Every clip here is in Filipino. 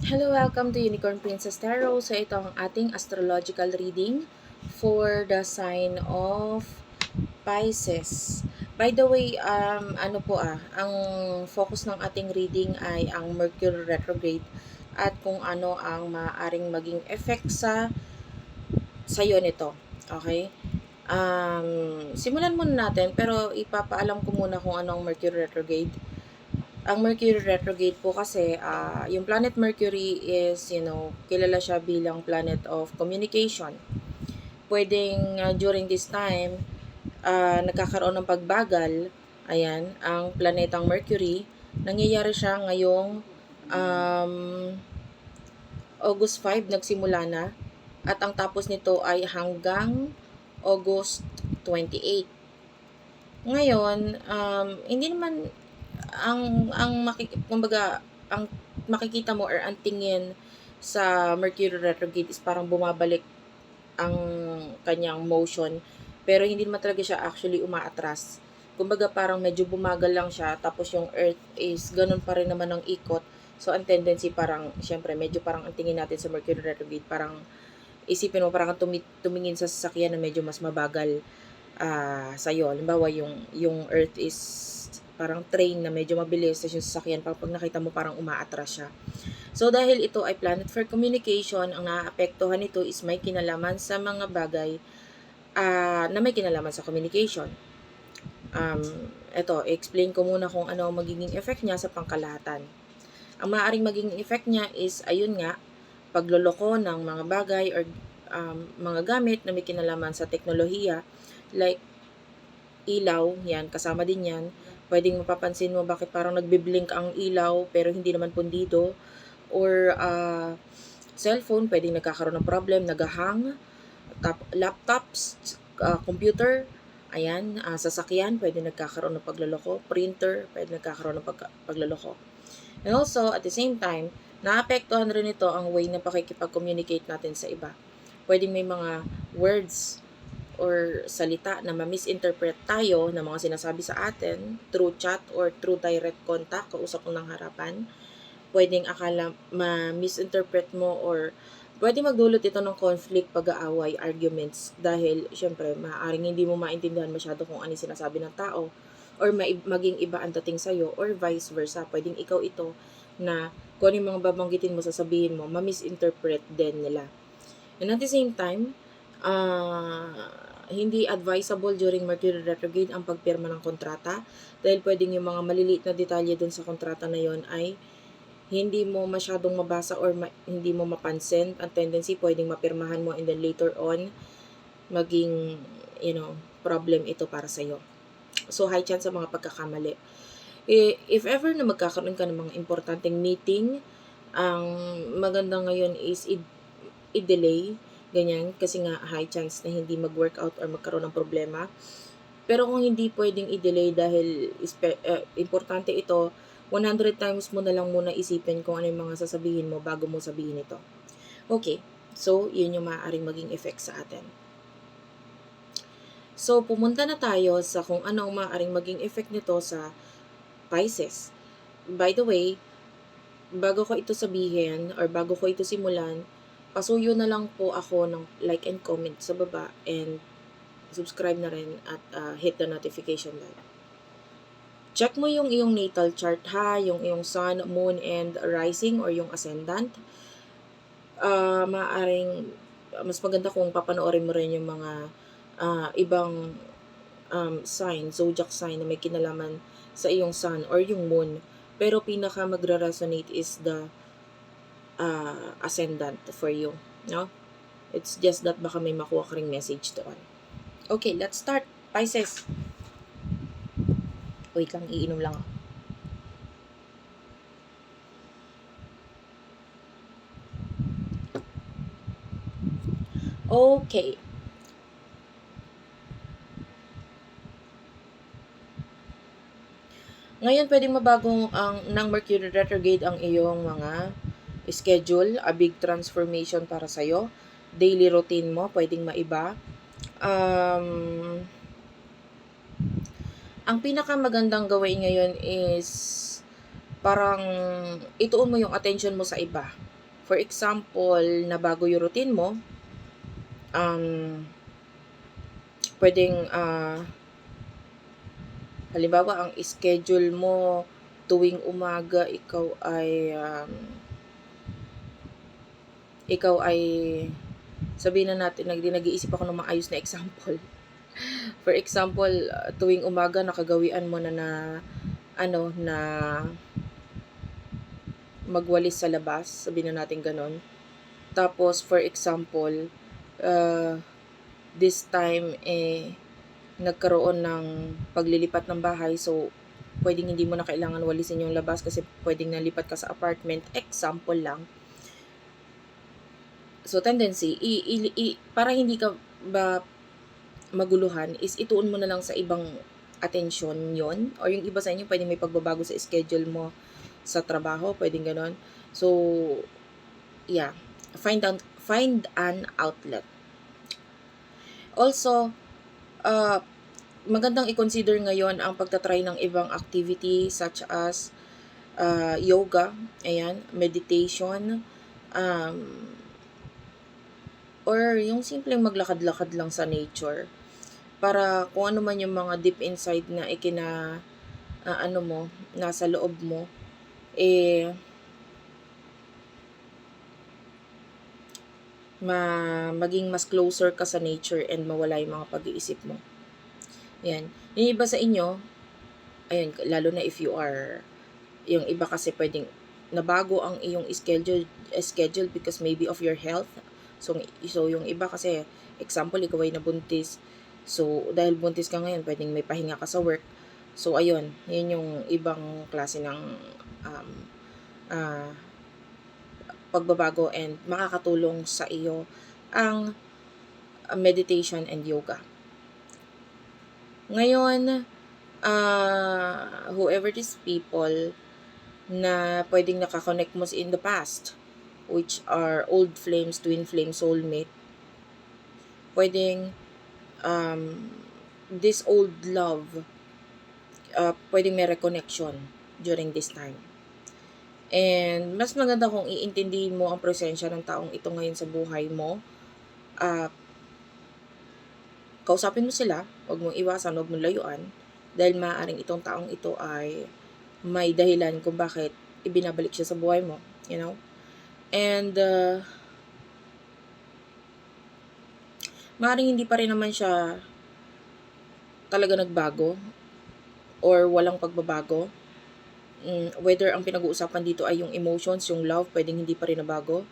Hello, welcome to Unicorn Princess Tarot. So ito ang ating astrological reading for the sign of Pisces. By the way, um, ano po ah, ang focus ng ating reading ay ang Mercury retrograde at kung ano ang maaaring maging effect sa sayo nito. Okay? Um, simulan muna natin pero ipapaalam ko muna kung ano ang Mercury retrograde ang Mercury retrograde po kasi, uh, yung planet Mercury is, you know, kilala siya bilang planet of communication. Pwedeng uh, during this time, uh, nagkakaroon ng pagbagal, ayan, ang planetang Mercury. Nangyayari siya ngayong um, August 5, nagsimula na. At ang tapos nito ay hanggang August 28. Ngayon, um, hindi naman ang ang makik kumbaga ang makikita mo or ang tingin sa Mercury retrograde is parang bumabalik ang kanyang motion pero hindi naman talaga siya actually umaatras. Kumbaga parang medyo bumagal lang siya tapos yung earth is ganun pa rin naman ang ikot. So ang tendency parang syempre medyo parang ang tingin natin sa Mercury retrograde parang isipin mo parang tumi- tumingin sa sasakyan na medyo mas mabagal uh, sa iyo. Halimbawa yung yung earth is parang train na medyo mabilis sa yung sasakyan pag nakita mo parang umaatras siya. So dahil ito ay planet for communication, ang naaapektuhan nito is may kinalaman sa mga bagay uh, na may kinalaman sa communication. Um, ito, explain ko muna kung ano ang magiging effect niya sa pangkalahatan. Ang maaaring maging effect niya is, ayun nga, pagloloko ng mga bagay or um, mga gamit na may kinalaman sa teknolohiya like ilaw, yan, kasama din yan, pwedeng mapapansin mo bakit parang nagbiblink ang ilaw pero hindi naman pundido. Or uh, cellphone pwedeng nagkakaroon ng problem nagahang tap, laptops uh, computer ayan uh, sasakyan pwede nagkakaroon ng pagloloko printer pwede nagkakaroon ng pag, pagloloko and also at the same time naapektuhan rin ito ang way na pakikipag-communicate natin sa iba. Pwedeng may mga words or salita na ma-misinterpret tayo ng mga sinasabi sa atin through chat or through direct contact, kausap ng harapan, pwedeng akala ma-misinterpret mo or pwede magdulot ito ng conflict, pag-aaway, arguments dahil syempre maaaring hindi mo maintindihan masyado kung ano sinasabi ng tao or maging iba ang dating sa'yo or vice versa. Pwedeng ikaw ito na kung ano yung mga babanggitin mo, sasabihin mo, ma-misinterpret din nila. And at the same time, uh, hindi advisable during Mercury retrograde ang pagpirma ng kontrata dahil pwedeng yung mga maliliit na detalye dun sa kontrata na yon ay hindi mo masyadong mabasa or ma- hindi mo mapansin. Ang tendency pwedeng mapirmahan mo and then later on maging you know problem ito para sa iyo. So high chance sa mga pagkakamali. If ever na magkakaroon ka ng mga importanteng meeting, ang maganda ngayon is i-delay ganyan, kasi nga high chance na hindi mag-workout or magkaroon ng problema. Pero kung hindi pwedeng i-delay dahil uh, importante ito, 100 times mo na lang muna isipin kung ano yung mga sasabihin mo bago mo sabihin ito. Okay, so yun yung maaaring maging effect sa atin. So, pumunta na tayo sa kung ano ang maaaring maging effect nito sa Pisces. By the way, bago ko ito sabihin or bago ko ito simulan, pasuyo na lang po ako ng like and comment sa baba and subscribe na rin at uh, hit the notification bell. Check mo yung iyong natal chart ha, yung iyong sun, moon, and rising or yung ascendant. Uh, maaring, mas maganda kung papanoorin mo rin yung mga uh, ibang um, sign, zodiac sign na may kinalaman sa iyong sun or yung moon. Pero pinaka magre-resonate is the uh, ascendant for you. No? It's just that baka may makuha ka ring message doon. Okay, let's start. Pisces. Wait lang, iinom lang ako. Okay. Ngayon, pwedeng mabagong ang ng Mercury retrograde ang iyong mga schedule, a big transformation para sa'yo. Daily routine mo, pwedeng maiba. Um, ang pinakamagandang gawin ngayon is parang ituon mo yung attention mo sa iba. For example, na bago yung routine mo, um, pwedeng, ah, halimbawa, ang schedule mo tuwing umaga, ikaw ay, um, ikaw ay, sabihin na natin, nag, nag-iisip ako ng maayos na example. For example, ah, tuwing umaga, nakagawian mo na na, ano, na magwalis sa labas, sabihin na natin ganon. Tapos, for example, uh, this time, eh, nagkaroon ng paglilipat ng bahay, so, pwedeng hindi mo na kailangan walisin yung labas kasi pwedeng nalipat ka sa apartment. Example lang. So, tendency, i, i, i, para hindi ka ba maguluhan, is ituon mo na lang sa ibang attention yon Or yung iba sa inyo, pwedeng may pagbabago sa schedule mo sa trabaho, pwedeng ganon. So, yeah, find out, find an outlet. Also, uh, magandang i-consider ngayon ang pagtatry ng ibang activity such as uh, yoga, ayan, meditation, um, or yung simpleng maglakad-lakad lang sa nature para kung ano man yung mga deep inside na ikina uh, ano mo, nasa loob mo, eh, ma maging mas closer ka sa nature and mawala yung mga pag-iisip mo. Yan. Yung iba sa inyo, ayun, lalo na if you are, yung iba kasi pwedeng nabago ang iyong schedule schedule because maybe of your health. So, so yung iba kasi, example, ikaw ay nabuntis. So, dahil buntis ka ngayon, pwedeng may pahinga ka sa work. So, ayun, yun yung ibang klase ng um, uh, pagbabago and makakatulong sa iyo ang meditation and yoga. Ngayon, uh, whoever these people na pwedeng nakakonect mo in the past, which are old flames, twin flame, soulmate, pwedeng um, this old love, uh, pwedeng may reconnection during this time. And mas maganda kung iintindihin mo ang presensya ng taong ito ngayon sa buhay mo. Uh, kausapin mo sila, huwag mong iwasan, huwag mong layuan. Dahil maaaring itong taong ito ay may dahilan kung bakit ibinabalik siya sa buhay mo. You know? And, uh, maaaring hindi pa rin naman siya talaga nagbago or walang pagbabago mm, whether ang pinag-uusapan dito ay yung emotions, yung love, pwedeng hindi pa rin nabago.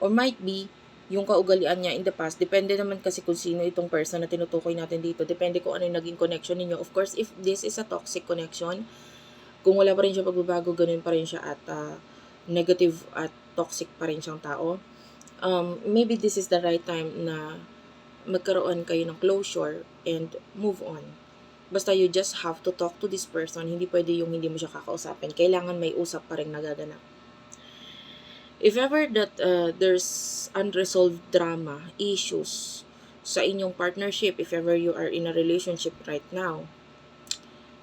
Or might be, yung kaugalian niya in the past. Depende naman kasi kung sino itong person na tinutukoy natin dito. Depende kung ano yung naging connection ninyo. Of course, if this is a toxic connection, kung wala pa rin siya pagbabago, ganun pa rin siya at uh, negative at toxic pa rin siyang tao. Um, maybe this is the right time na magkaroon kayo ng closure and move on. Basta you just have to talk to this person. Hindi pwede yung hindi mo siya kakausapin. Kailangan may usap pa rin nagaganap. If ever that uh, there's unresolved drama, issues sa inyong partnership, if ever you are in a relationship right now,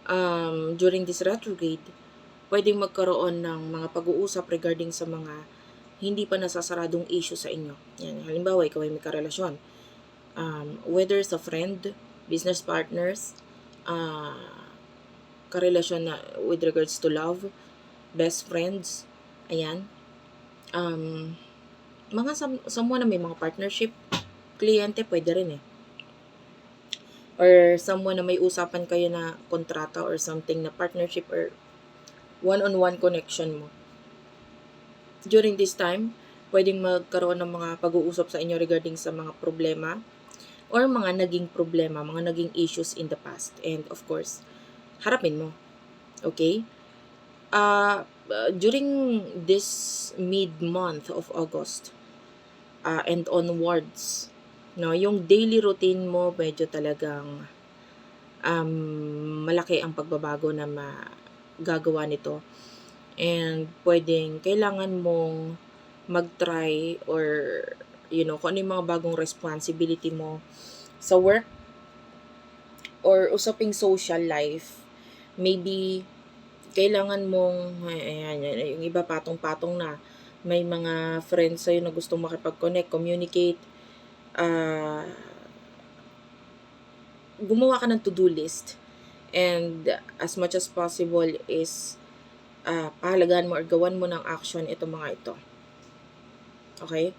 um, during this retrograde, pwedeng magkaroon ng mga pag-uusap regarding sa mga hindi pa nasasaradong issue sa inyo. Yan, halimbawa, ikaw ay may karelasyon. Um, whether sa friend, business partners, uh, karelasyon na with regards to love, best friends, ayan. Um, mga sam someone na may mga partnership, kliyente pwede rin eh. Or someone na may usapan kayo na kontrata or something na partnership or one-on-one connection mo. During this time, pwedeng magkaroon ng mga pag-uusap sa inyo regarding sa mga problema or mga naging problema, mga naging issues in the past. And of course, harapin mo. Okay? Uh, during this mid-month of August uh, and onwards, no, yung daily routine mo medyo talagang um, malaki ang pagbabago na magagawa nito. And pwedeng kailangan mong mag-try or you know, kung ano yung mga bagong responsibility mo sa work or usaping social life, maybe kailangan mong ayan, ayan, yung iba patong-patong na. May mga friends sa'yo na gustong makipag-connect, communicate, ah, gumawa ka ng to-do list. And as much as possible is ah, pahalagaan mo or gawan mo ng action itong mga ito. Okay?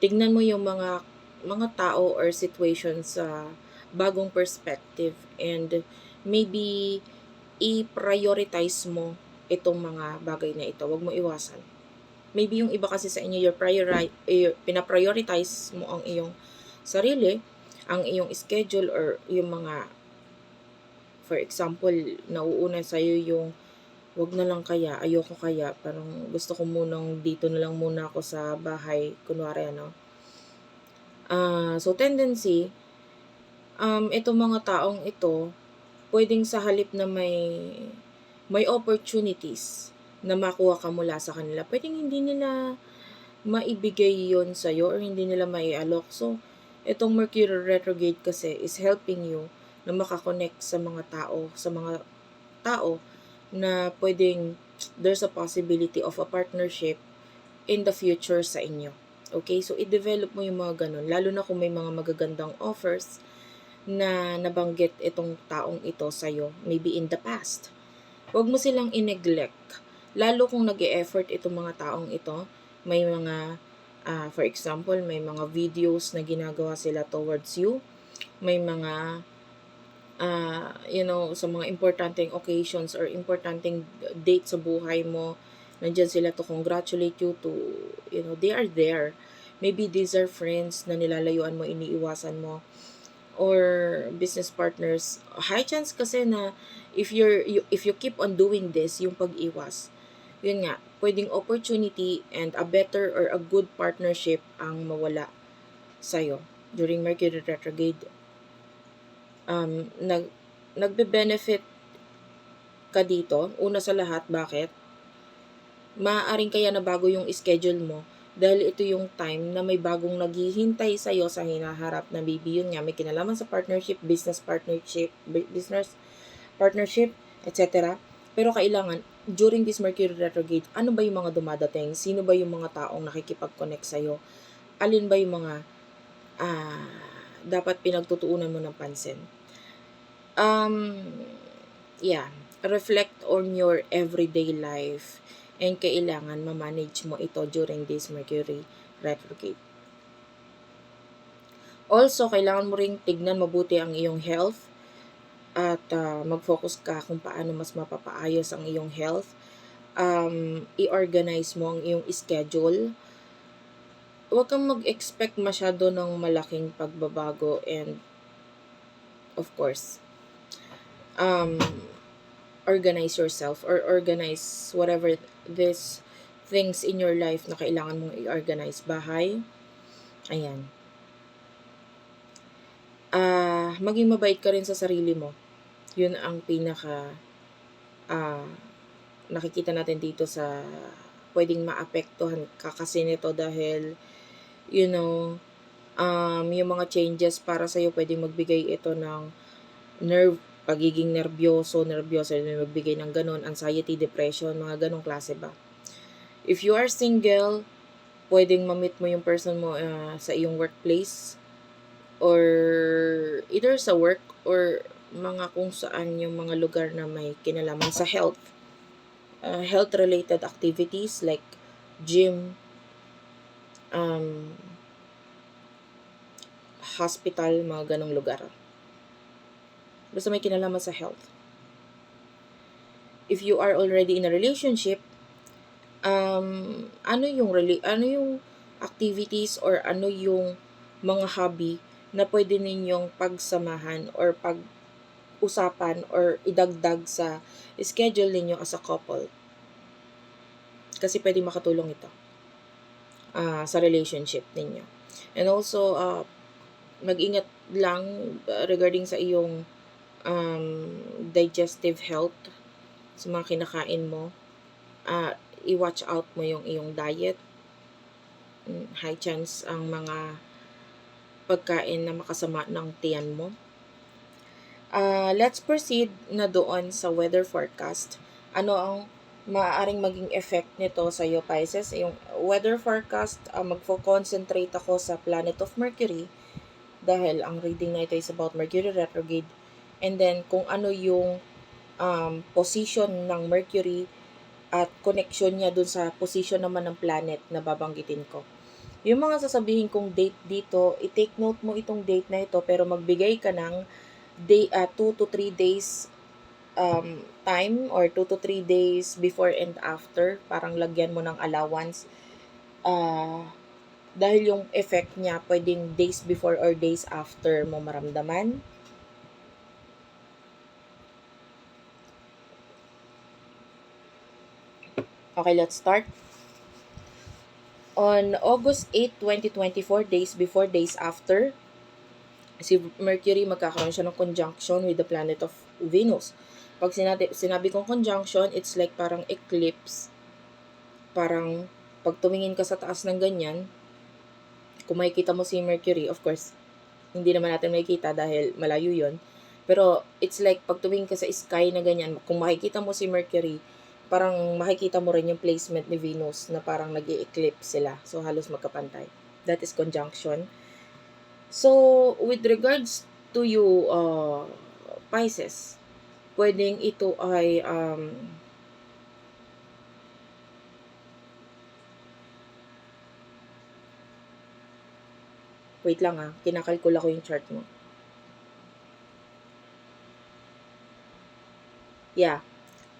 Tignan mo yung mga mga tao or situations sa bagong perspective and maybe i-prioritize mo itong mga bagay na ito. Huwag mo iwasan. Maybe yung iba kasi sa inyo, your priori- eh, pinaprioritize mo ang iyong sarili, ang iyong schedule or yung mga for example, nauuna sa iyo yung wag na lang kaya, ayoko kaya, parang gusto ko munang dito na lang muna ako sa bahay, kunwari ano. Ah, so tendency um itong mga taong ito pwedeng sa halip na may may opportunities na makuha ka mula sa kanila, pwedeng hindi nila maibigay yon sa iyo or hindi nila maialok. So, itong Mercury retrograde kasi is helping you na makakonect sa mga tao, sa mga tao na pwedeng there's a possibility of a partnership in the future sa inyo. Okay? So, i-develop mo yung mga ganun. Lalo na kung may mga magagandang offers na nabanggit itong taong ito sa'yo, maybe in the past. Huwag mo silang i-neglect. Lalo kung nag effort itong mga taong ito, may mga, ah, for example, may mga videos na ginagawa sila towards you, may mga, ah, you know, sa mga importanteng occasions or importanteng date sa buhay mo, nandyan sila to congratulate you to, you know, they are there. Maybe these are friends na nilalayuan mo, iniiwasan mo or business partners, high chance kasi na if you're you, if you keep on doing this, yung pag-iwas, yun nga, pwedeng opportunity and a better or a good partnership ang mawala sa'yo during Mercury retrograde. Um, nag, nagbe-benefit ka dito. Una sa lahat, bakit? Maaaring kaya na bago yung schedule mo dahil ito yung time na may bagong naghihintay sa iyo sa hinaharap na baby yun nga may kinalaman sa partnership, business partnership, business partnership, etc. Pero kailangan during this Mercury retrograde, ano ba yung mga dumadating? Sino ba yung mga taong nakikipag-connect sa iyo? Alin ba yung mga ah, dapat pinagtutuunan mo ng pansin? Um, yeah, reflect on your everyday life and kailangan ma-manage mo ito during this Mercury retrograde. Also, kailangan mo ring tignan mabuti ang iyong health at uh, mag-focus ka kung paano mas mapapaayos ang iyong health. Um, i-organize mo ang iyong schedule. Huwag kang mag-expect masyado ng malaking pagbabago and of course, um, organize yourself or organize whatever this things in your life na kailangan mong i-organize. Bahay. Ayan. Uh, maging mabait ka rin sa sarili mo. Yun ang pinaka uh, nakikita natin dito sa pwedeng maapektuhan ka kasi nito dahil you know um, yung mga changes para sa iyo pwedeng magbigay ito ng nerve pagiging nervyoso, nervyoso, magbigay ng ganun, anxiety, depression, mga ganong klase ba. If you are single, pwedeng mamit mo yung person mo uh, sa iyong workplace or either sa work or mga kung saan yung mga lugar na may kinalaman sa health. Uh, health-related activities like gym, um, hospital, mga ganong lugar. Basta may kinalaman sa health. If you are already in a relationship, um, ano yung ano yung activities or ano yung mga hobby na pwede ninyong pagsamahan or pag-usapan or idagdag sa schedule ninyo as a couple. Kasi pwede makatulong ito uh, sa relationship ninyo. And also, uh, mag-ingat lang uh, regarding sa iyong um, digestive health sa mga kinakain mo. Uh, i-watch out mo yung iyong diet. Mm, high chance ang mga pagkain na makasama ng tiyan mo. Uh, let's proceed na doon sa weather forecast ano ang maaaring maging effect nito sa iyo, Pisces. Yung weather forecast, uh, magfo-concentrate ako sa planet of Mercury dahil ang reading na ito is about Mercury retrograde. And then, kung ano yung um, position ng Mercury at connection niya dun sa position naman ng planet na babanggitin ko. Yung mga sasabihin kong date dito, i-take note mo itong date na ito pero magbigay ka ng day, uh, 2 to 3 days um, time or 2 to 3 days before and after. Parang lagyan mo ng allowance. Uh, dahil yung effect niya pwedeng days before or days after mo maramdaman. Okay, let's start. On August 8, 2024, days before, days after, si Mercury magkakaroon siya ng conjunction with the planet of Venus. Pag sinabi, sinabi kong conjunction, it's like parang eclipse. Parang pag tumingin ka sa taas ng ganyan, kung makikita mo si Mercury, of course, hindi naman natin makikita dahil malayo yon Pero it's like pag tumingin ka sa sky na ganyan, kung makikita mo si Mercury, parang makikita mo rin yung placement ni Venus na parang nag eclipse sila. So, halos magkapantay. That is conjunction. So, with regards to you, uh, Pisces, pwedeng ito ay um, Wait lang ah, kinakalkula ko yung chart mo. Yeah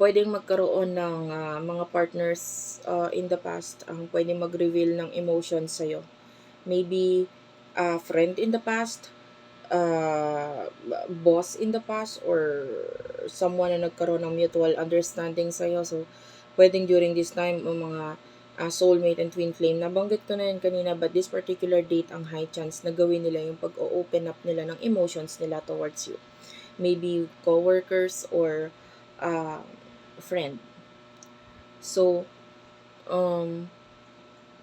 pwedeng magkaroon ng uh, mga partners uh, in the past ang pwedeng mag-reveal ng emotions sa'yo. Maybe a uh, friend in the past, uh, boss in the past, or someone na nagkaroon ng mutual understanding sa'yo. So, pwedeng during this time, ang mga uh, soulmate and twin flame, nabanggit ko na yan kanina, but this particular date, ang high chance na gawin nila yung pag-open up nila ng emotions nila towards you. Maybe co-workers or uh, friend. So, um,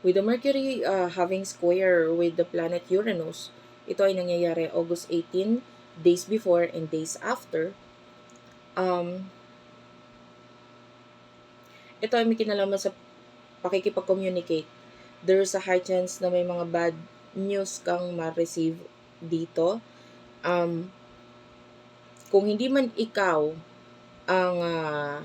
with the Mercury uh, having square with the planet Uranus, ito ay nangyayari August 18, days before and days after. Um, ito ay may kinalaman sa pakikipag-communicate. There's a high chance na may mga bad news kang ma-receive dito. Um, kung hindi man ikaw ang uh,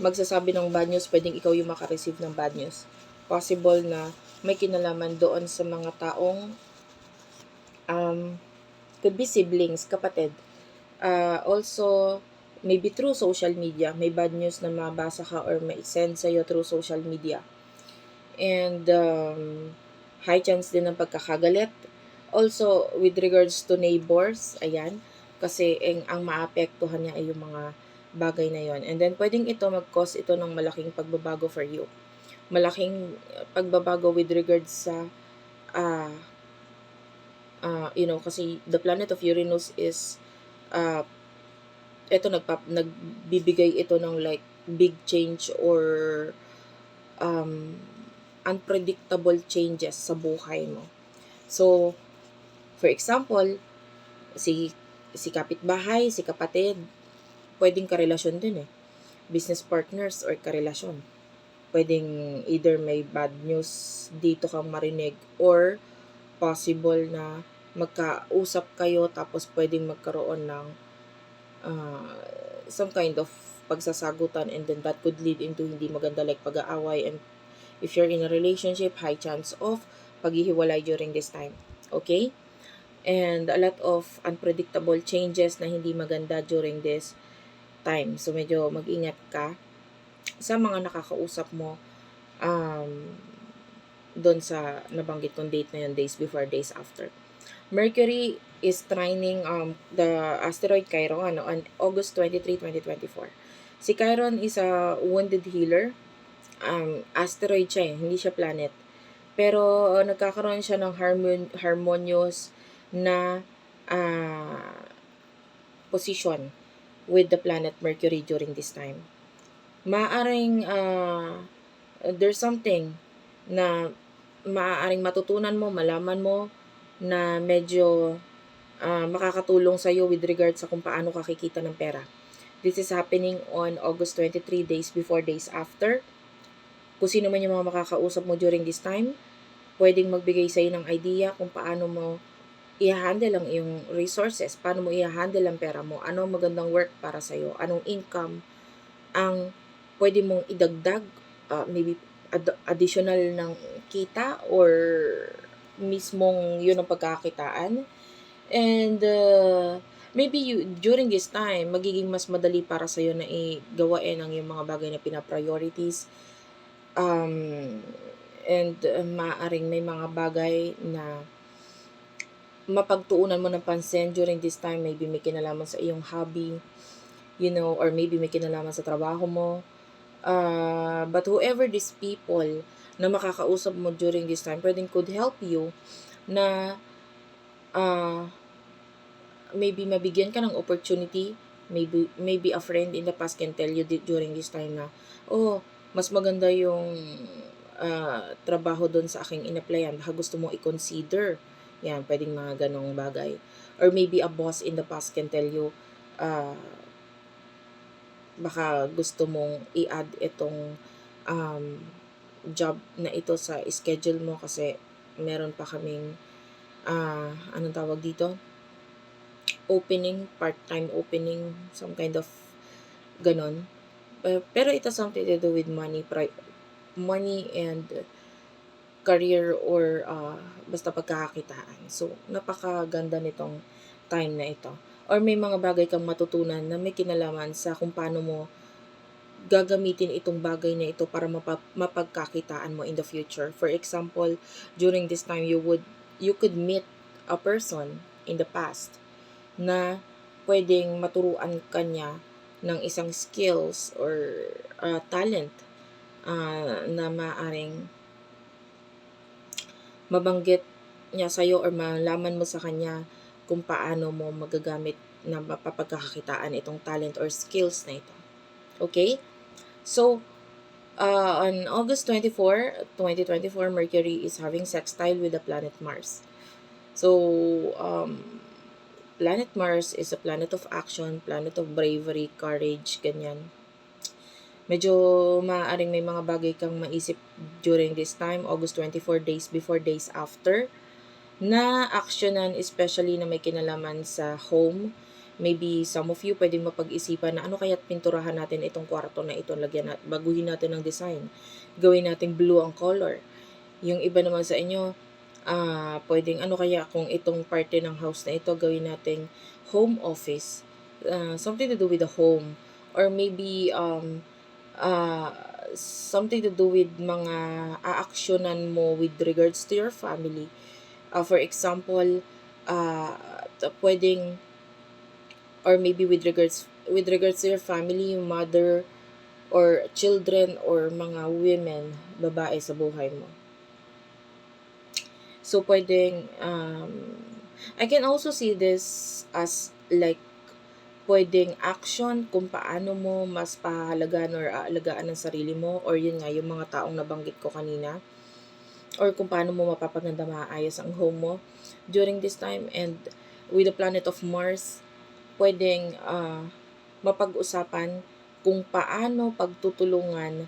magsasabi ng bad news, pwedeng ikaw yung makareceive ng bad news. Possible na may kinalaman doon sa mga taong um, could be siblings, kapatid. Uh, also, maybe through social media, may bad news na mabasa ka or may send sa'yo through social media. And um, high chance din ng pagkakagalit. Also, with regards to neighbors, ayan, kasi ang, ang maapektuhan niya ay yung mga bagay na yon. And then, pwedeng ito mag-cause ito ng malaking pagbabago for you. Malaking pagbabago with regards sa, uh, uh, you know, kasi the planet of Uranus is, uh, ito nagpap, nagbibigay ito ng like big change or um, unpredictable changes sa buhay mo. So, for example, si si kapitbahay, si kapatid, pwedeng karelasyon din eh. Business partners or karelasyon. Pwedeng either may bad news dito kang marinig or possible na magkausap kayo tapos pwedeng magkaroon ng uh, some kind of pagsasagutan and then that could lead into hindi maganda like pag-aaway and if you're in a relationship, high chance of paghihiwalay during this time. Okay? And a lot of unpredictable changes na hindi maganda during this time. So, medyo mag-ingat ka sa mga nakakausap mo um, doon sa nabanggit kong date na yun, days before, days after. Mercury is trining um, the asteroid Chiron ano, on August 23, 2024. Si Chiron is a wounded healer. Um, asteroid siya eh, hindi siya planet. Pero uh, nagkakaroon siya ng harmon harmonious na uh, position with the planet Mercury during this time. Maaring uh, there's something na maaaring matutunan mo, malaman mo na medyo uh, makakatulong sa iyo with regard sa kung paano ka kikita ng pera. This is happening on August 23 days before, days after. Kung sino man yung mga makakausap mo during this time, pwedeng magbigay sa'yo ng idea kung paano mo i-handle ang iyong resources, paano mo i-handle ang pera mo, ano ang magandang work para sa'yo, anong income ang pwede mong idagdag, uh, maybe ad- additional ng kita or mismong yun ang pagkakitaan. And uh, maybe you, during this time, magiging mas madali para sa'yo na i-gawain ang yung mga bagay na pina-priorities. Um, and uh, maaaring may mga bagay na mapagtuunan mo ng pansin during this time. Maybe may kinalaman sa iyong hobby, you know, or maybe may kinalaman sa trabaho mo. Uh, but whoever these people na makakausap mo during this time, pwedeng could help you na uh, maybe mabigyan ka ng opportunity, maybe maybe a friend in the past can tell you during this time na, oh, mas maganda yung uh, trabaho doon sa aking in-applyan. Baka gusto mo i-consider. Yan, pwedeng mga ganong bagay. Or maybe a boss in the past can tell you, uh, baka gusto mong i-add itong um, job na ito sa schedule mo kasi meron pa kaming uh, anong tawag dito opening, part-time opening, some kind of ganon. Uh, pero ito something to do with money, pri- money and career or uh, basta pagkakakitaan. So, napakaganda nitong time na ito. Or may mga bagay kang matutunan na may kinalaman sa kung paano mo gagamitin itong bagay na ito para mapa- mapagkakitaan mo in the future. For example, during this time you would you could meet a person in the past na pwedeng maturuan kanya ng isang skills or uh, talent uh, na maaring mabanggit niya sa'yo or malaman mo sa kanya kung paano mo magagamit na mapapagkakakitaan itong talent or skills na ito. Okay? So, uh, on August 24, 2024, Mercury is having sextile with the planet Mars. So, um, planet Mars is a planet of action, planet of bravery, courage, ganyan. Medyo maaaring may mga bagay kang maisip during this time, August 24 days before, days after, na actionan, especially na may kinalaman sa home. Maybe some of you pwedeng mapag-isipan na ano kaya't pinturahan natin itong kwarto na ito, lagyan natin, baguhin natin ng design. Gawin natin blue ang color. Yung iba naman sa inyo, uh, pwedeng ano kaya kung itong parte ng house na ito gawin nating home office uh, something to do with the home or maybe um uh, something to do with mga aaksyonan mo with regards to your family. Uh, for example uh, pwedeng or maybe with regards with regards to your family mother or children or mga women babae sa buhay mo. So, pwedeng, um, I can also see this as like, pwedeng action kung paano mo mas pahalagaan or aalagaan ang sarili mo or yun nga, yung mga taong nabanggit ko kanina. Or kung paano mo mapapaganda maayos ang home mo during this time. And with the planet of Mars pwedeng uh, mapag-usapan kung paano pagtutulungan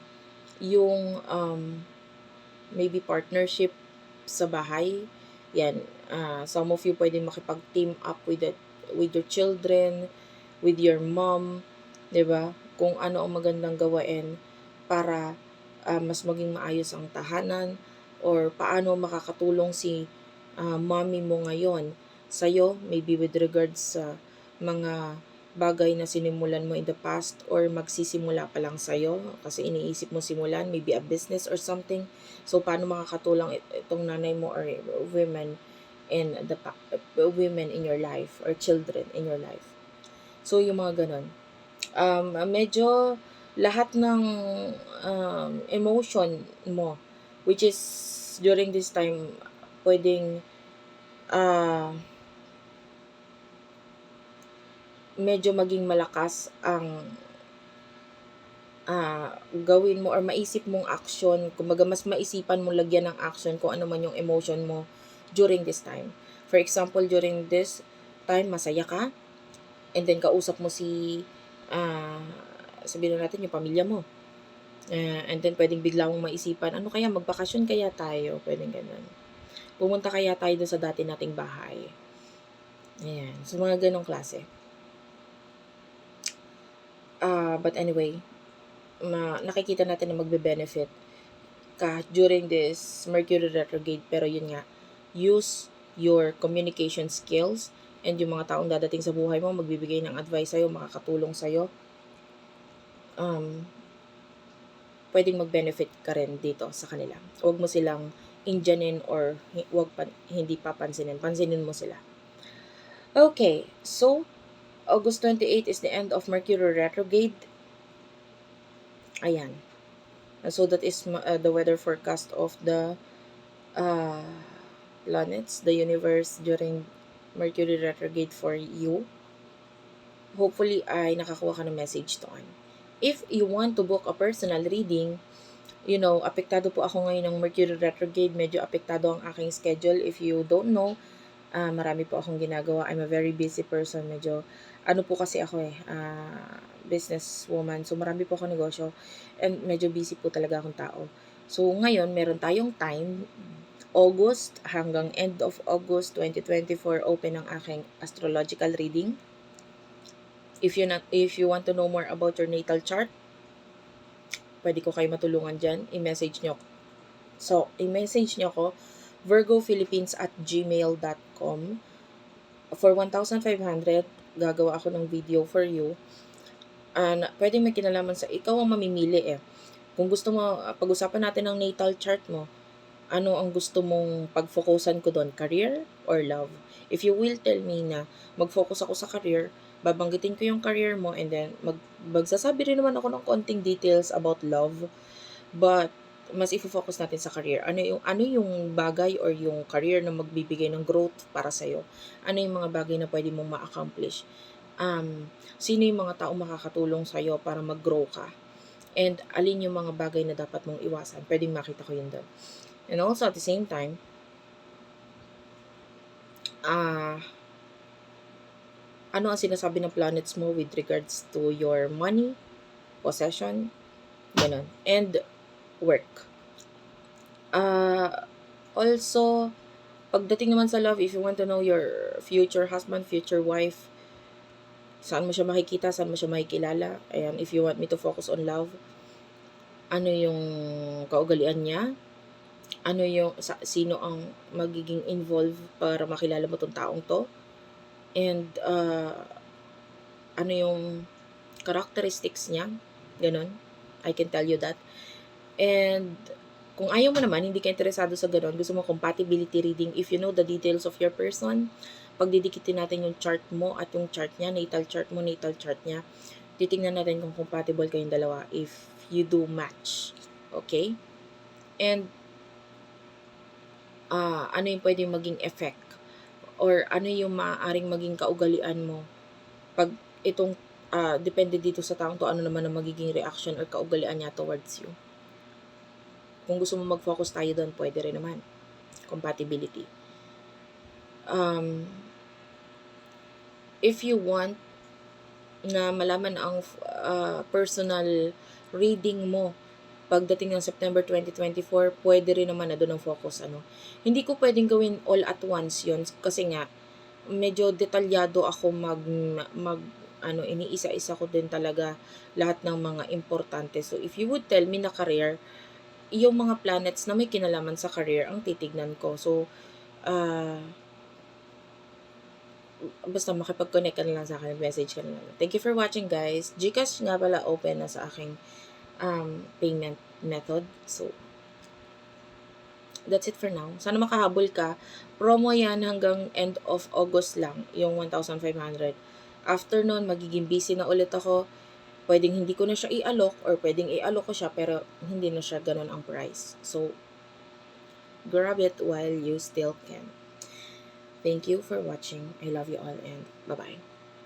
yung um, maybe partnership sa bahay. Yan, uh, some of you pwede makipag-team up with, the, with your children, with your mom, 'di ba? Kung ano ang magandang gawain para uh, mas maging maayos ang tahanan or paano makakatulong si uh, mommy mo ngayon sa'yo, maybe with regards sa mga bagay na sinimulan mo in the past or magsisimula pa lang sa'yo kasi iniisip mo simulan, maybe a business or something. So, paano makakatulong itong nanay mo or women in the women in your life or children in your life. So, yung mga ganun. Um, medyo lahat ng um, emotion mo, which is during this time, pwedeng uh, medyo maging malakas ang uh, gawin mo or maisip mong action, kumbaga mas maisipan mo lagyan ng action kung ano man yung emotion mo during this time. For example, during this time, masaya ka, and then kausap mo si ah, sabihin na natin yung pamilya mo. Ah, and then pwedeng bigla mong maisipan, ano kaya magbakasyon kaya tayo? Pwedeng ganun. Pumunta kaya tayo dun sa dati nating bahay. Ayan. So, mga ganong klase. Ah, but anyway, ma nakikita natin na magbe-benefit ka during this Mercury retrograde. Pero yun nga, use your communication skills and yung mga taong dadating sa buhay mo, magbibigay ng advice sa'yo, makakatulong sa'yo. Um, pwedeng mag-benefit ka rin dito sa kanila. Huwag mo silang indyanin or huwag pa, hindi papansinin. Pansinin mo sila. Okay, so August 28 is the end of Mercury retrograde. Ayan. So that is uh, the weather forecast of the uh, planets, the universe during Mercury retrograde for you. Hopefully ay nakakuha ka ng message doon. If you want to book a personal reading, you know, apektado po ako ngayon ng Mercury retrograde. Medyo apektado ang aking schedule. If you don't know, ah marami po akong ginagawa. I'm a very busy person. Medyo, ano po kasi ako eh, ah, business woman. So, marami po ako negosyo. And medyo busy po talaga akong tao. So, ngayon, meron tayong time. August hanggang end of August 2024, open ang aking astrological reading. If you not, if you want to know more about your natal chart, pwede ko kayo matulungan dyan. I-message nyo. So, i-message nyo ko virgophilippines at gmail.com For 1,500, gagawa ako ng video for you. And pwede may kinalaman sa ikaw ang mamimili eh. Kung gusto mo, pag-usapan natin ang natal chart mo, ano ang gusto mong pag-focusan ko doon? Career or love? If you will tell me na mag-focus ako sa career, babanggitin ko yung career mo and then mag magsasabi rin naman ako ng konting details about love. But mas i-focus natin sa career. Ano yung ano yung bagay or yung career na magbibigay ng growth para sa Ano yung mga bagay na pwede mong ma-accomplish? Um, sino yung mga tao makakatulong sa para mag-grow ka? And alin yung mga bagay na dapat mong iwasan? Pwedeng makita ko yun doon. And also at the same time, ah ano ang sinasabi ng planets mo with regards to your money, possession, ganun, and work. Uh, also, pagdating naman sa love, if you want to know your future husband, future wife, saan mo siya makikita, saan mo siya makikilala, ayan, if you want me to focus on love, ano yung kaugalian niya, ano yung, sa, sino ang magiging involved para makilala mo tong taong to, and uh, ano yung characteristics niya, ganun, I can tell you that, and kung ayaw mo naman, hindi ka interesado sa ganun, gusto mo compatibility reading, if you know the details of your person, pagdidikitin natin yung chart mo at yung chart niya, natal chart mo, natal chart niya, titingnan natin kung compatible kayong dalawa if you do match. Okay? And, ah ano yung pwedeng maging effect? Or ano yung maaaring maging kaugalian mo pag itong, ah depende dito sa taong to, ano naman ang magiging reaction or kaugalian niya towards you. Kung gusto mo mag-focus tayo doon, pwede rin naman. Compatibility. Um, if you want na malaman ang uh, personal reading mo pagdating ng September 2024, pwede rin naman na doon ang focus. Ano. Hindi ko pwedeng gawin all at once yon kasi nga, medyo detalyado ako mag, mag ano, iniisa-isa ko din talaga lahat ng mga importante. So, if you would tell me na career, yung mga planets na may kinalaman sa career ang titignan ko. So, uh, basta makipag-connect ka na lang sa akin, message ka na lang. Thank you for watching guys. Gcash nga pala open na sa aking um, payment method. So, that's it for now. Sana makahabol ka. Promo yan hanggang end of August lang, yung 1,500. After nun, magiging busy na ulit ako pwedeng hindi ko na siya i-alok or pwedeng i-alok ko siya pero hindi na siya ganun ang price. So, grab it while you still can. Thank you for watching. I love you all and bye-bye.